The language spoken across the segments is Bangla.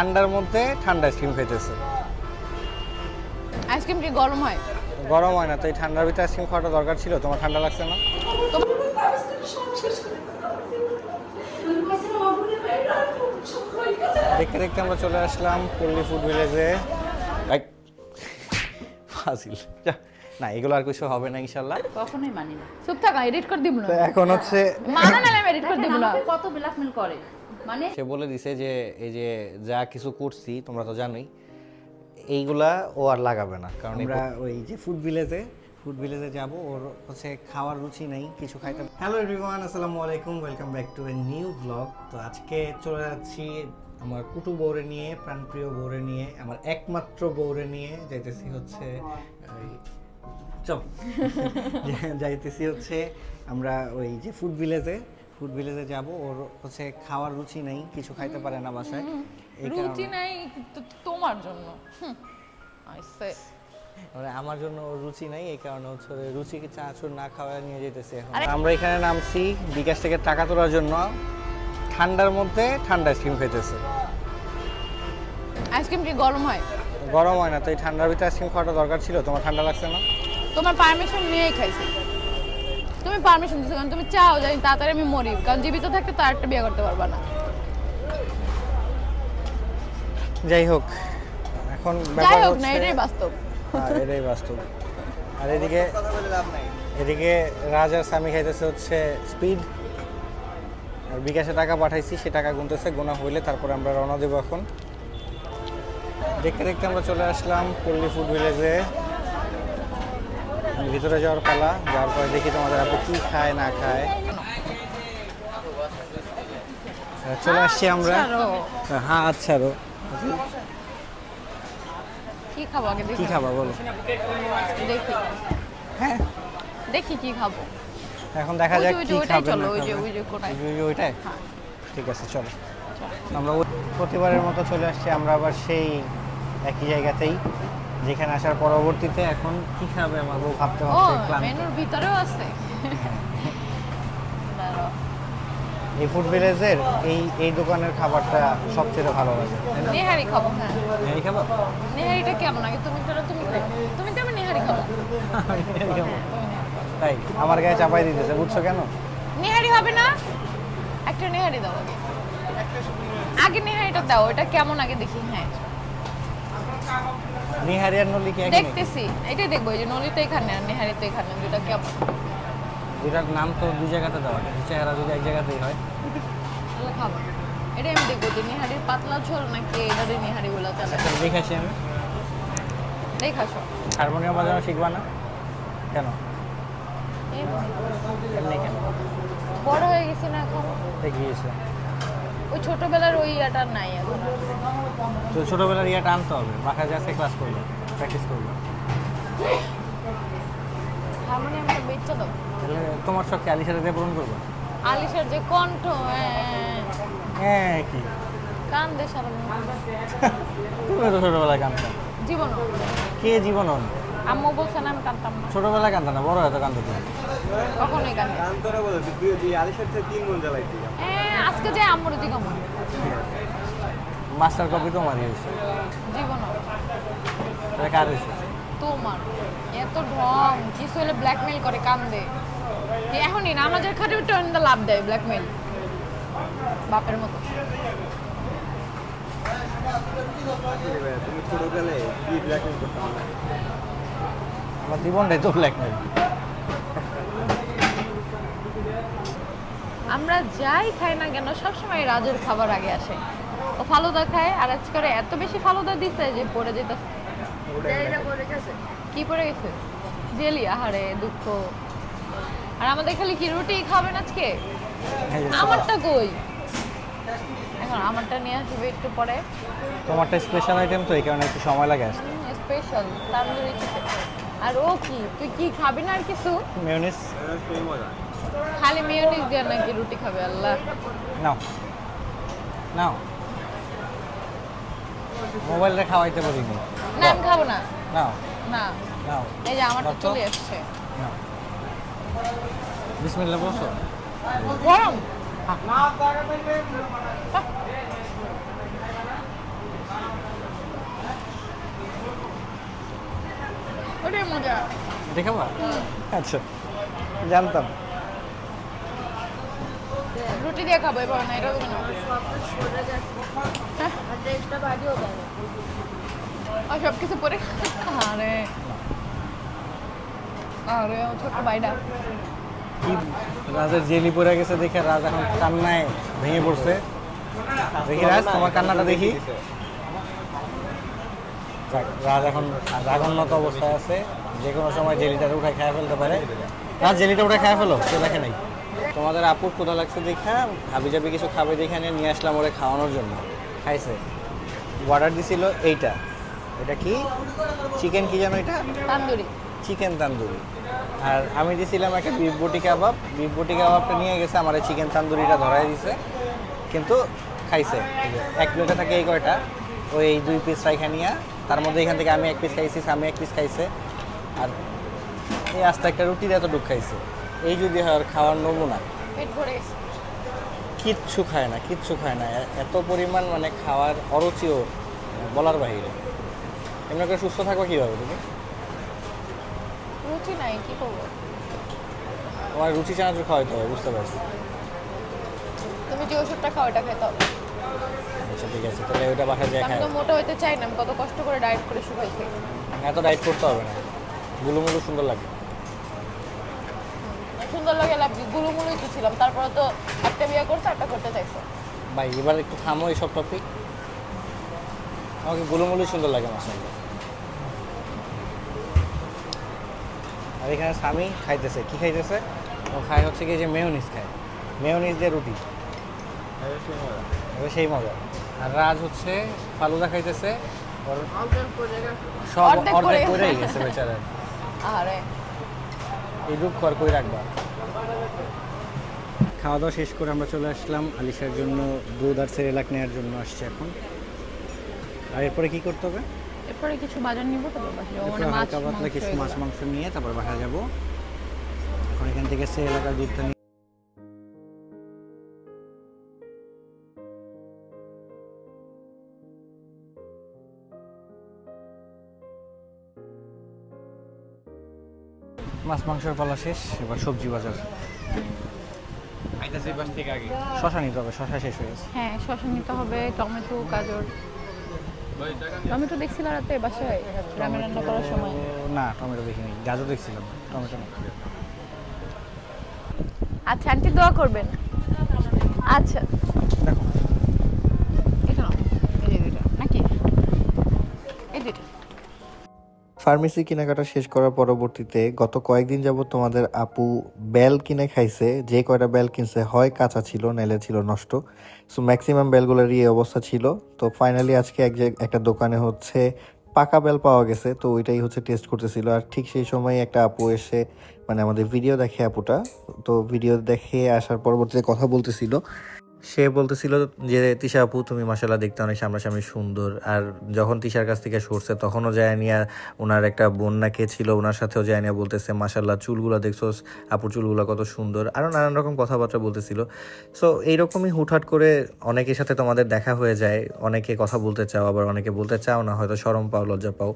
ঠান্ডার মধ্যে ঠান্ডা আইসক্রিম খাইতেছে। আইসক্রিম কি গরম হয়? গরম হয় না তো এই ঠান্ডার ভিতরে আইসক্রিম খাওয়াটা দরকার ছিল? তোমার ঠান্ডা লাগছে না? দেখতে দেখতে আমরা চলে আসলাম পল্লী ফুড ভিলেজে ফাজিল। যা, না এগুলো আর কিছু হবে না ইনশাল্লাহ কখনোই মানি না। চুপ থাকা এডিট করে দিব না। এখন হচ্ছে মানে না এডিট করে দিব না। কত ব্ল্যাকমেল করে? মানে? সে বলে দিছে যে এই যে যা কিছু করছি তোমরা তো জানোই এইগুলা ও আর লাগাবে না কারণ আমরা ওই যে ফুড ভিলেজে ফুড ভিলেজে যাব ওর হচ্ছে খাওয়ার রুচি নেই কিছু খাইতে হ্যালো এভরিওয়ান আসসালামু আলাইকুম welcome back to a new blog তো আজকে চলে যাচ্ছি আমার কুটু বৌরে নিয়ে প্রাণপ্রিয় বউরে নিয়ে আমার একমাত্র বৌরে নিয়ে যাইতেছি হচ্ছে ওই চপ যাইতেছি হচ্ছে আমরা ওই যে ফুড ভিলেজে ফুড ভিলেজে যাব। ওর হচ্ছে খাওয়ার রুচি নেই কিছু খাইতে পারে না বাসায়। এই রুচি নাই তো- তোমার জন্য। হুম, আইসে মানে আমার জন্য ওর রুচি নাই এই কারণে হচ্ছে ওর রুচিকে চানাচুর না খাওয়া নিয়ে যেতেছে এখন। আরে- আমরা এখানে নামছি বিকাশ থেকে টাকা তোলার জন্য। ঠান্ডার মধ্যে ঠান্ডা আইসক্রিম খাইতেছে। আইসক্রিম কি গরম হয়? গরম হয় না তো এই ঠান্ডার ভিতরে আইসক্রিম খাওয়াটা দরকার ছিল তোমার ঠান্ডা লাগছে না? তোমার পারমিশন নিয়েই খাইছি। তুমি পারমিশন দিছো কারণ তুমি চাও জানি তাড়াতাড়ি আমি মরি কারণ জীবিত থাকতে তার একটা বিয়ে করতে পারবা না। যাই হোক এখন যাই ব্যাপার হোক না এটাই বাস্তব। এটাই বাস্তব। আর এদিকে এদিকে রাজ আর স্বামী খাইতেছে হচ্ছে স্পিড আর বিকাশে টাকা পাঠাইছি সে টাকা গুনতেছে গোনা হইলে তারপরে আমরা রওনা দেবো এখন। দেখতে দেখতে আমরা চলে আসলাম পল্লী ফুড ভিলেজে। ভিতরে যাওয়ার পালা যাওয়ার পরে দেখি তোমাদের আপু কি খায় না খায়। চলে আসছি আমরা। হ্যাঁ আচ্ছা রো কি খাব আগে দেখি। কি খাবা বলো। দেখি। হ্যাঁ। দেখি কি খাব। এখন দেখা যাক কি খাবে না ওই যে, ওই যে কোনায়। ওই যে ওইটাই? হ্যাঁ। ঠিক আছে চলো। আমরা প্রতিবারের মতো চলে আসছি আমরা আবার সেই একই জায়গাতেই। যেখানে আসার পরবর্তীতে এখন কি খাবে আমার বউ ভাবতে ও ভাবতে ক্লান্ত। মেনুর ভিতরেও আছে। এই ফুড ভিলেজের এই এই দোকানের খাবারটা সবচেয়ে ভালো লাগে নেহারি খাব হ্যাঁ। এই খাব? নেহারিটা কেমন আগে তুমি করো তুমি খাও। তুমি তো আমি নেহারি খাব। খাব। তাই আমার গায়ে চাপাই দিতেছে বুঝছ কেন? নেহারি হবে না? একটা নেহারি দাও আগে। আগে নেহারিটা দাও এটা কেমন আগে দেখি হ্যাঁ। নিহারি আর নলি কি একই দেখতেছি এটাই দেখব এই যে নলি তো এখানে আর নেহারি তো এখানে দুটা কেমন দুটার নাম তো দুই জায়গাতে দেওয়া কিন্তু চেহারা যদি এক জায়গাতেই হয়। তাহলে খাব। এটা আমি দেখব যে নেহারির পাতলা ঝোল নাকি এটারে নেহারি বলা চলে? আচ্ছা আমি। দেখাসো হারমোনিয়াম বাজানো শিখবা না? কেন? কেন? বড় হয়ে গেছে না এখন। দেখিয়েছে ওই ছোটবেলার ওই ইয়াটা নাই এখন। তো ছোটবেলার ইয়েটা আনতে হবে। বাসা যাচ্ছে ক্লাস করবে প্র্যাকটিস করবে। হারমোনিয়ামটা বেচে দাও। তাহলে তোমার সব কি আলিশার দিয়ে পূরণ করবে? আলিশার যে কণ্ঠ হ্যাঁ, হ্যাঁ কি? কান দে সারা তুমি তো ছোটবেলায় কানতাম জীবন। কে জীবন? আম্মু বলছে না আমি কানতাম না। ছোটবেলায় কানতাম না বড় হয়তো কানতো তুমি। কখনোই কান কান্তরা বলে তুই তুই আলিশার থেকে তিন গুণ জ্বালাইতি হ্যাঁ আজকে যে আম্মুর দিকে মাস্টার কপি তোমারই হয়েছে? জীবন। তাহলে কার হয়েছে? তোমার। এত ঢং কিছু হলে ব্ল্যাকমেল করে কান্দে। এখনই নামাজের খাটে অন্য লাভ দেয় ব্ল্যাকমেল বাপের মতো। তুমি ছোটবেলায় কি ব্ল্যাকমেল করতাম না আমার জীবনটাই তো ব্ল্যাকমেল আমরা যাই খাই না কেন সবসময় রাজের খাবার আগে আসে। ও ফালুদা খায় আর আজকে এত বেশি ফালুদা দিছে যে পড়ে যেতেছে। কি পড়ে গেছে? জেলি আহারে দুঃখ। আর আমাদের খালি কি রুটি খাবেন আজকে? আমারটা কই? এখন আমারটা নিয়ে আসবে একটু পরে। তোমারটা স্পেশাল আইটেম তো এই কারণে একটু সময় লাগে আসতে। স্পেশাল তান্দুরি চিকেন আর ও কি? তুই কি খাবি না আর কিছু? মিউনিস খালি মিউনিস দিয়ে নাকি রুটি খাবে আল্লাহ। নাও। নাও। মোবাইলটা খাওয়াইতে পারি না আমি খাব না। নাও। নাও। না এই যে আমার তো চলে আসছে না বিসমিল্লাহ বসো গরম? ওটাই মজা। দেখাবা আচ্ছা। জানতাম। রুটি দিয়ে খাব, এবার না এটা হ্যাঁ? আর সব কিছু পরে আরে। আরে, ও ছোট্ট বাইডা জেলি পড়ে গেছে দেখে রাজ এখন কান্নায় ভেঙে পড়ছে। দেখি রাজ, তোমার কান্নাটা দেখি। রাজ এখন রাগান্নত অবস্থায় আছে। যে কোনো সময় জেলিটা উঠে খেয়ে ফেলতে পারে। রাজ, জেলিটা উঠে খেয়ে ফেলো? কেউ দেখে নাই? তোমাদের আপুর কোথা লাগছে দেখা হাবি জাবি কিছু খাবে দেখে নিয়ে নিয়ে আসলাম ওরে খাওয়ানোর জন্য। খাইছে। অর্ডার দিছিল এইটা। এটা কি? চিকেন কি জানো এটা? তান্দুরি। চিকেন তান্দুরি। আর আমি দিয়েছিলাম একটা বিফ বটি কাবাব বিফ বটি কাবাবটা নিয়ে গেছে আমার চিকেন তান্দুরিটা ধরাই দিছে। কিন্তু খাইছে। এক প্লেটে থাকে এই কয়টা? ওই এই দুই পিস রাইখা নিয়ে তার মধ্যে এখান থেকে আমি এক পিস খাইছি আমি এক পিস খাইছে। আর এই আস্তে একটা রুটির এতটুক খাইছে। এই যদি হয় ওর খাওয়ার নমুনা? পেট ভরে গেছে। কিচ্ছু খায় না কিচ্ছু খায় না। এত পরিমাণ মানে খাওয়ার অরুচিও বলার বাইরে এমনি করে সুস্থ থাকো কীভাবে তুমি? রুচি নাই কি করব? তোমার রুচি চানাচুর খাওয়াইতে হবে বুঝতে পারছি। তুমি যে ওষুধটা খাও এটা খেতে হবে আচ্ছা ঠিক আছে তাহলে ওইটা বাসায় যায় আমি তো মোটা হইতে চাই না আমি কত কষ্ট করে ডায়েট করে শুকাইছি। এত ডাইট করতে হবে না। গুলুমুলু সুন্দর লাগে। লাগে লাভ গুলুমুলুই তো ছিলাম। তারপরে তো একটা বিয়ে করছে একটা করতে চাইছে। ভাই এবার একটু থামো এইসব টপিক আমাকে গুলুমুলু সুন্দর লাগে মাসাল্লাহ আর এখানে স্বামী খাইতেছে। কি খাইতেছে? ও খায় হচ্ছে কি যে মেয়নিস খায়। মেয়নিস দিয়ে রুটি। সেই মজা এবার সেই মজা। আর রাজ হচ্ছে ফালুদা খাইতেছে। সব অর্ধেক করে। গেছে বেচারা আরে। এই দুঃখ আর কই রাখবা? খাওয়া দাওয়া শেষ করে আমরা চলে আসলাম আলিশার জন্য দুধ আর সেরেলাক নেওয়ার জন্য আসছে এখন। আর এরপরে কি করতে হবে? এরপরে কিছু বাজার নিব তারপর বাসা যাব এরপরে মানে মাছ পাতলা মাংস কিছু মাছ মাংস নিয়ে তারপর বাসা যাব। এখন এখান থেকে সেরেলাকার দুধটা নিয়ে মাছ মাংসের পালা শেষ এবার সবজি বাজার আইতাছি বাস থেকে আগে শশা নিতে হবে শশা শেষ হয়ে গেছে। হ্যাঁ শশা নিতে হবে টমেটো গাজর। টমেটো দেখছিলাম রাতে বাসায় রান্না রান্না করার সময়। না টমেটো দেখিনি। গাজর দেখছিলাম টমেটো না। আচ্ছা আন্টি দোয়া করবেন। আচ্ছা। ফার্মেসি কেনাকাটা শেষ করার পরবর্তীতে গত কয়েকদিন যাবত তোমাদের আপু বেল কিনে খাইছে। যে কয়টা বেল কিনছে, হয় কাঁচা ছিল নাইলে ছিল, নষ্ট। সো ম্যাক্সিমাম বেলগুলোরই এই অবস্থা ছিল। তো ফাইনালি আজকে এক একটা দোকানে হচ্ছে পাকা বেল পাওয়া গেছে। তো ওইটাই হচ্ছে টেস্ট করতেছিল। আর ঠিক সেই সময় একটা আপু এসে মানে আমাদের ভিডিও দেখে আপুটা। তো ভিডিও দেখে আসার পরবর্তীতে কথা বলতেছিল। সে বলতেছিল যে, তিশা আপু, তুমি মাসাল্লাহ দেখতে অনেক সামনাসামনি সুন্দর। আর যখন তিশার কাছ থেকে সরছে, তখনও যায় নিয়ে ওনার একটা বন্যা কে ছিল ওনার সাথেও যায় নিয়ে বলতেছে মাসাল্লাহ চুলগুলো দেখছ আপুর চুলগুলো কত সুন্দর। আরও নানান রকম কথাবার্তা বলতেছিল। সো এইরকমই হুটহাট করে অনেকের সাথে তোমাদের দেখা হয়ে যায়। অনেকে কথা বলতে চাও, আবার অনেকে বলতে চাও না, হয়তো শরম পাও, লজ্জা পাও।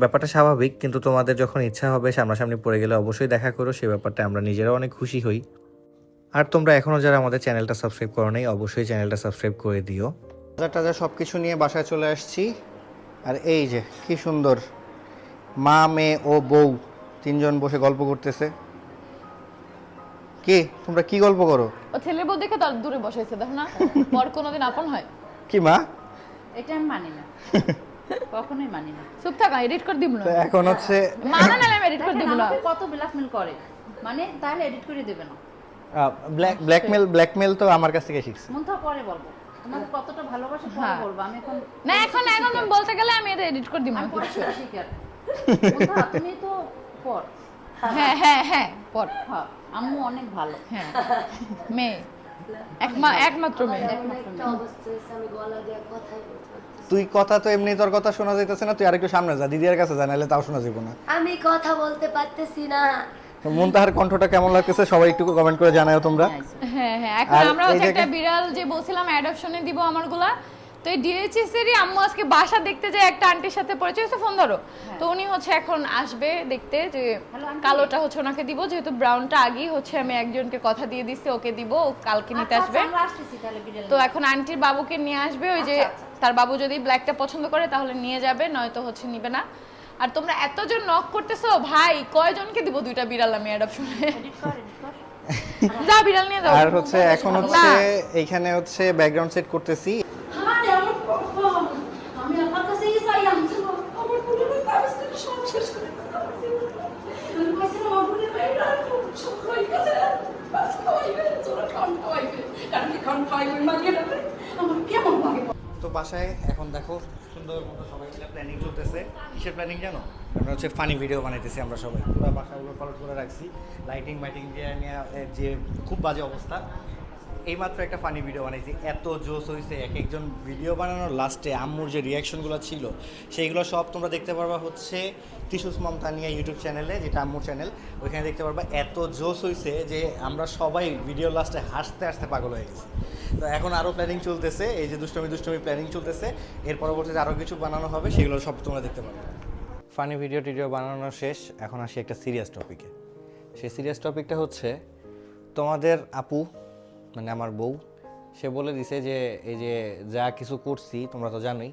ব্যাপারটা স্বাভাবিক, কিন্তু তোমাদের যখন ইচ্ছা হবে সামনাসামনি পড়ে গেলে অবশ্যই দেখা করো, সে ব্যাপারটা আমরা নিজেরাও অনেক খুশি হই। আর তোমরা এখনও যারা আমাদের চ্যানেলটা সাবস্ক্রাইব করো নাই অবশ্যই চ্যানেলটা সাবস্ক্রাইব করে দিও। বাজার টাজার সব কিছু নিয়ে বাসায় চলে আসছি। আর এই যে কি সুন্দর। মা মেয়ে ও বউ তিনজন বসে গল্প করতেছে। কি? তোমরা কি গল্প করো? ও ছেলের বউ দেখে তার দূরে বসাইছে দেখো না? পর কোনোদিন আপন হয়। কি মা? এটা আমি মানি না। কখনোই মানি না। চুপ থাকা এডিট করে দিব না। তো এখন হচ্ছে মানে না আমি এডিট করে দিব না। কত ব্ল্যাকমেল করে? মানে তাহলে এডিট করে দেবে না। ব্ল্যাক ব্ল্যাকমেল ব্ল্যাকমেল তো আমার কাছ থেকে শিখছি। মন পরে বলব। তোমাকে কতটা ভালোবাসা পরে হ্যাঁ। বলব। আমি এখন না এখন এখন আমি বলতে গেলে আমি এটা এডিট করে দিব। আমি পরে সেটা শিকার মন্থা, তুমি তো পর। হ্যাঁ হ্যাঁ হ্যাঁ পর। হ্যাঁ আম্মু অনেক ভালো। হ্যাঁ মেয়ে। একমা একমাত্র মেয়ে। একমাত্র মেয়ে। তুই কথা তো এমনি তোর কথা শোনা যাইতেছে না তুই আরেকটু সামনে যা দিদির কাছে যা নাহলে তাও শোনা যাবে না। আমি কথা বলতে পারতেছি না। তো মুনতাহার কণ্ঠটা কেমন লাগতেছে? সবাই একটু কমেন্ট করে জানাও তোমরা। হ্যাঁ হ্যাঁ এখন আমরা হচ্ছে একটা বিড়াল যে বলছিলাম অ্যাডপশনে দিব আমারগুলা। তো এই ডিএইচএস এরই আম্মু আজকে বাসা দেখতে যায় একটা আন্টির সাথে পরিচয় হয়েছে ফোন ধরো। তো উনি হচ্ছে এখন আসবে দেখতে যে কালোটা হচ্ছে ওনাকে দিব যেহেতু ব্রাউনটা আগেই হচ্ছে আমি একজনকে কথা দিয়ে দিছি ওকে দিব ও কালকে নিতে আচ্ছা, আসবে। তো এখন আন্টির বাবুকে নিয়ে আসবে ওই যে আচ্ছা, আচ্ছা। তার বাবু যদি ব্ল্যাকটা পছন্দ করে তাহলে নিয়ে যাবে নয়তো হচ্ছে নিবে না। আর তোমরা এতজন নক করতেছো ভাই কয়জনকে দিব দুইটা বিড়াল আমি অ্যাডপশনে যা বিড়াল নিয়ে যাও। আর হচ্ছে এখন হচ্ছে এইখানে হচ্ছে ব্যাকগ্রাউন্ড সেট করতেছি আরে আমার বাবা, আমি আপনার কাছেই চাই আমি তো আমার বোনের কাগজ থেকে সব শেষ করে দিয়েছি। আমি বলছিলাম, আমার বোনের মেয়েরা সব খাওয়াই গেছে। বাস খাওয়াইবে, জোরে খাওয়ান খাওয়াইবে। কারণ কি খাওয়ান খাওয়াইবে, মাগিয়ে রাখবে। আমার কেমন লাগে তো বাসায়। এখন দেখো, সুন্দর মতো সবাই মিলে প্ল্যানিং চলতেছে। কিসের প্ল্যানিং জানো? আমরা হচ্ছে ফানি ভিডিও বানাইতেছি আমরা সবাই। পুরো বাসাগুলো কলট করে রাখছি। লাইটিং মাইটিং দিয়ে নিয়ে যে খুব বাজে অবস্থা। এইমাত্র একটা ফানি ভিডিও বানাইছি। এত জোশ হয়েছে এক একজন ভিডিও বানানোর লাস্টে আম্মুর যে রিয়াকশনগুলো ছিল, সেইগুলো সব তোমরা দেখতে পারবা হচ্ছে তিসুস মমতানিয়া ইউটিউব চ্যানেলে যেটা আম্মুর চ্যানেল ওইখানে দেখতে পারবা এত জোস হয়েছে যে আমরা সবাই ভিডিও লাস্টে হাসতে হাসতে পাগল হয়ে গেছি। তো এখন আরও প্ল্যানিং চলতেছে, এই যে দুষ্টমি দুষ্টমি প্ল্যানিং চলতেছে, এর পরবর্তীতে আরও কিছু বানানো হবে, সেগুলো সব তোমরা দেখতে পারবে। ফানি ভিডিও টিডিও বানানো শেষ, এখন আসি একটা সিরিয়াস টপিকে সেই সিরিয়াস টপিকটা হচ্ছে, তোমাদের আপু মানে আমার বউ, সে বলে দিছে যে, এই যে যা কিছু করছি, তোমরা তো জানোই,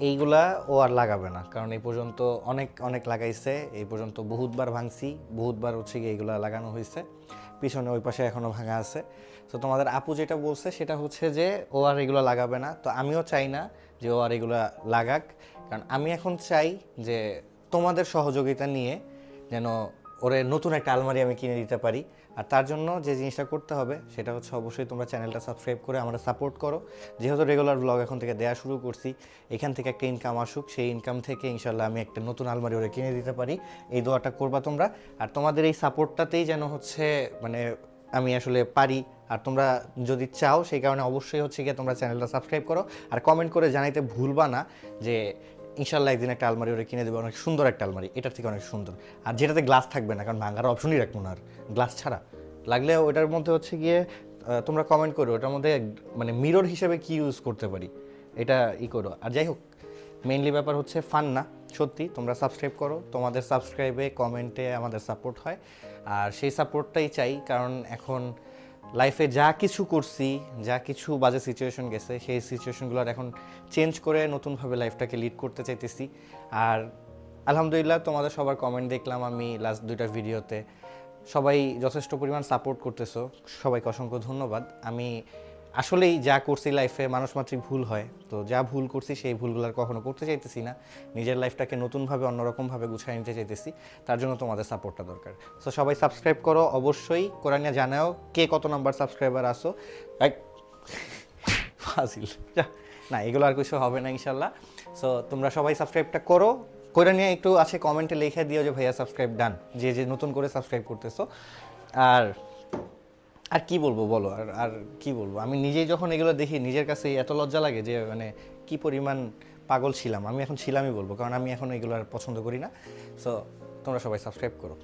এইগুলা ও আর লাগাবে না। কারণ এই পর্যন্ত অনেক অনেক লাগাইছে, এই পর্যন্ত বহুতবার ভাঙছি, বহুতবার হচ্ছে গিয়ে এইগুলা লাগানো হয়েছে পিছনে ওই পাশে এখনও ভাঙা আছে। তো তোমাদের আপু যেটা বলছে, সেটা হচ্ছে যে, ও আর এগুলো লাগাবে না। তো আমিও চাই না যে ও আর এগুলো লাগাক। কারণ আমি এখন চাই যে, তোমাদের সহযোগিতা নিয়ে যেন ওরে নতুন একটা আলমারি আমি কিনে দিতে পারি। আর তার জন্য যে জিনিসটা করতে হবে, সেটা হচ্ছে অবশ্যই তোমরা চ্যানেলটা সাবস্ক্রাইব করে আমরা সাপোর্ট করো। যেহেতু রেগুলার ব্লগ এখন থেকে দেওয়া শুরু করছি, এখান থেকে একটা ইনকাম আসুক, সেই ইনকাম থেকে ইনশাল্লাহ আমি একটা নতুন আলমারি ওরে কিনে দিতে পারি। এই দোয়াটা করবা তোমরা। আর তোমাদের এই সাপোর্টটাতেই যেন হচ্ছে মানে আমি আসলে পারি। আর তোমরা যদি চাও, সেই কারণে অবশ্যই হচ্ছে গিয়ে তোমরা চ্যানেলটা সাবস্ক্রাইব করো। আর কমেন্ট করে জানাইতে ভুলবা না যে ইনশাল্লাহ একদিন একটা আলমারি ওরা কিনে দেবে। অনেক সুন্দর একটা আলমারি। এটার থেকে অনেক সুন্দর। আর যেটাতে গ্লাস থাকবে না, কারণ ভাঙার অপশনই রাখব না আর। গ্লাস ছাড়া। লাগলে ওটার মধ্যে হচ্ছে গিয়ে তোমরা কমেন্ট করো, ওটার মধ্যে মানে মিরর হিসেবে কি ইউজ করতে পারি? এটা ই করো। আর যাই হোক মেইনলি ব্যাপার হচ্ছে ফান না, সত্যি। তোমরা সাবস্ক্রাইব করো। তোমাদের সাবস্ক্রাইবে কমেন্টে আমাদের সাপোর্ট হয়। আর সেই সাপোর্টটাই চাই, কারণ এখন লাইফে যা কিছু করছি, যা কিছু বাজে সিচুয়েশন গেছে, সেই সিচুয়েশনগুলোর এখন চেঞ্জ করে নতুনভাবে লাইফটাকে লিড করতে চাইতেছি। আর আলহামদুলিল্লাহ তোমাদের সবার কমেন্ট দেখলাম আমি লাস্ট দুইটা ভিডিওতে সবাই যথেষ্ট পরিমাণ সাপোর্ট করতেছো। সবাইকে অসংখ্য ধন্যবাদ। আমি আসলেই যা করছি লাইফে মানুষ মাত্রই ভুল হয়। তো যা ভুল করছি, সেই ভুলগুলো আর কখনো করতে চাইতেছি না। নিজের লাইফটাকে নতুনভাবে, অন্যরকমভাবে গুছিয়ে নিতে চাইতেছি। তার জন্য তোমাদের সাপোর্টটা দরকার। সো সবাই সাবস্ক্রাইব করো অবশ্যই। কোরআনিয়া জানাও কে কত নাম্বার সাবস্ক্রাইবার আসো এক, ফাজিল। না, এগুলো আর কিছু হবে না ইনশাল্লাহ। সো তোমরা সবাই সাবস্ক্রাইবটা করো। করে নিয়ে একটু আছে কমেন্টে লিখে দিও যে, ভাইয়া সাবস্ক্রাইব ডান যে যে নতুন করে সাবস্ক্রাইব করতেছো। আর আর কি বলব বলো? আর আর কি বলব? আমি নিজেই যখন এগুলো দেখি, নিজের কাছে এত লজ্জা লাগে যে মানে কি পরিমাণ পাগল ছিলাম। আমি এখন ছিলামই বলব, কারণ আমি এখন এগুলো আর পছন্দ করি না। সো তোমরা সবাই সাবস্ক্রাইব করো।